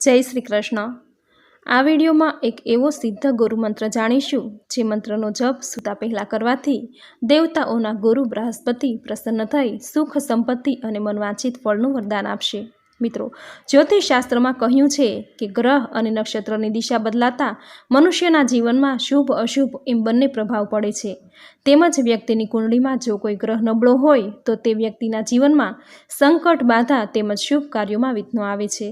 જય શ્રી કૃષ્ણ. આ વિડીયોમાં એક એવો સિદ્ધ ગુરુ મંત્ર જાણીશું, જે મંત્રનો જપ સૂતા પહેલાં કરવાથી દેવતાઓના ગુરુ બૃહસ્પતિ પ્રસન્ન થઈ સુખ, સંપત્તિ અને મનવાંચિત ફળનું વરદાન આપશે. મિત્રો, જ્યોતિષશાસ્ત્રમાં કહ્યું છે કે ગ્રહ અને નક્ષત્રની દિશા બદલાતા મનુષ્યના જીવનમાં શુભ, અશુભ એમ બંને પ્રભાવ પડે છે. તેમજ વ્યક્તિની કુંડળીમાં જો કોઈ ગ્રહ નબળો હોય, તો તે વ્યક્તિના જીવનમાં સંકટ બાધા તેમજ શુભ કાર્યોમાં વિઘ્નો આવે છે.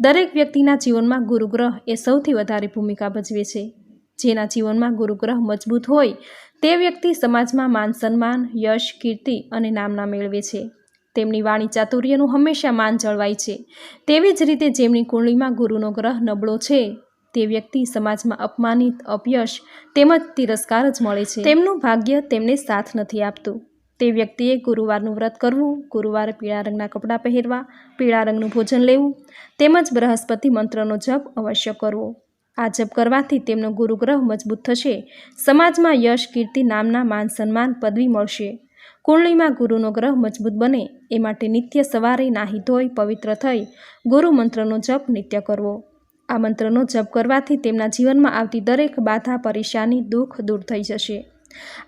દરેક વ્યક્તિના જીવનમાં ગુરુગ્રહ એ સૌથી વધારે ભૂમિકા ભજવે છે. જેના જીવનમાં ગુરુગ્રહ મજબૂત હોય, તે વ્યક્તિ સમાજમાં માન સન્માન, યશ, કીર્તિ અને નામના મેળવે છે. તેમની વાણી ચાતુર્યનું હંમેશા માન જળવાય છે. તેવી જ રીતે જેમની કુંડળીમાં ગુરુનો ગ્રહ નબળો છે, તે વ્યક્તિ સમાજમાં અપમાનિત, અપયશ તેમજ તિરસ્કાર જ મળે છે. તેમનું ભાગ્ય તેમને સાથ નથી આપતું. તે વ્યક્તિએ ગુરુવારનું વ્રત કરવું, ગુરુવારે પીળા રંગના કપડાં પહેરવા, પીળા રંગનું ભોજન લેવું, તેમજ બૃહસ્પતિ મંત્રનો જપ અવશ્ય કરવો. આ જપ કરવાથી તેમનો ગુરુગ્રહ મજબૂત થશે. સમાજમાં યશ, કીર્તિ નામના માન સન્માન પદવી મળશે. કુંડળીમાં ગુરુનો ગ્રહ મજબૂત બને. એ માટે નિત્ય સવારે નાહી ધોઈ, પવિત્ર થઈ, ગુરુ મંત્રનો જપ નિત્ય કરવો. આ મંત્રનો જપ કરવાથી તેમના જીવનમાં આવતી દરેક બાધા, પરેશાની, દુઃખ દૂર થઈ જશે.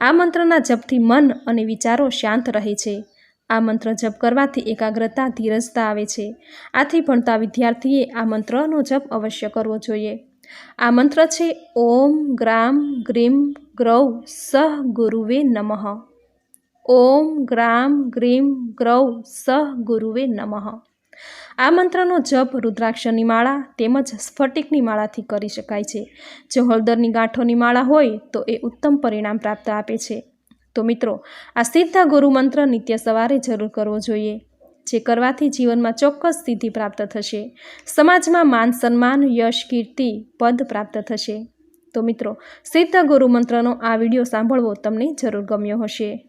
આ મંત્રના જપથી મન અને વિચારો શાંત રહે છે. આ મંત્ર જપ કરવાથી એકાગ્રતા, ધીરજતા આવે છે. આથી ભણતા વિદ્યાર્થીએ આ મંત્રનો જપ અવશ્ય કરવો જોઈએ. આ મંત્ર છે, ઓમ ગ્રામ ગ્રીમ ગ્રૌ સહ ગુરુવે નમઃ. ઓમ ગ્રામ ગ્રીમ ગ્રૌ સહ ગુરુવે નમઃ. આ મંત્રનો જપ રુદ્રાક્ષની માળા તેમજ સ્ફટિકની માળાથી કરી શકાય છે. જો હળદરની ગાંઠોની માળા હોય તો એ ઉત્તમ પરિણામ પ્રાપ્ત આપે છે. તો મિત્રો, આ સિદ્ધા ગુરુ મંત્ર નિત્ય સવારે જરૂર કરવો જોઈએ, જે કરવાથી જીવનમાં ચોક્કસ સિદ્ધિ પ્રાપ્ત થશે. સમાજમાં માન સન્માન, યશ, કીર્તિ, પદ પ્રાપ્ત થશે. તો મિત્રો, સિદ્ધા ગુરુ મંત્રનો આ વીડિયો સાંભળવો તમને જરૂર ગમ્યો હશે.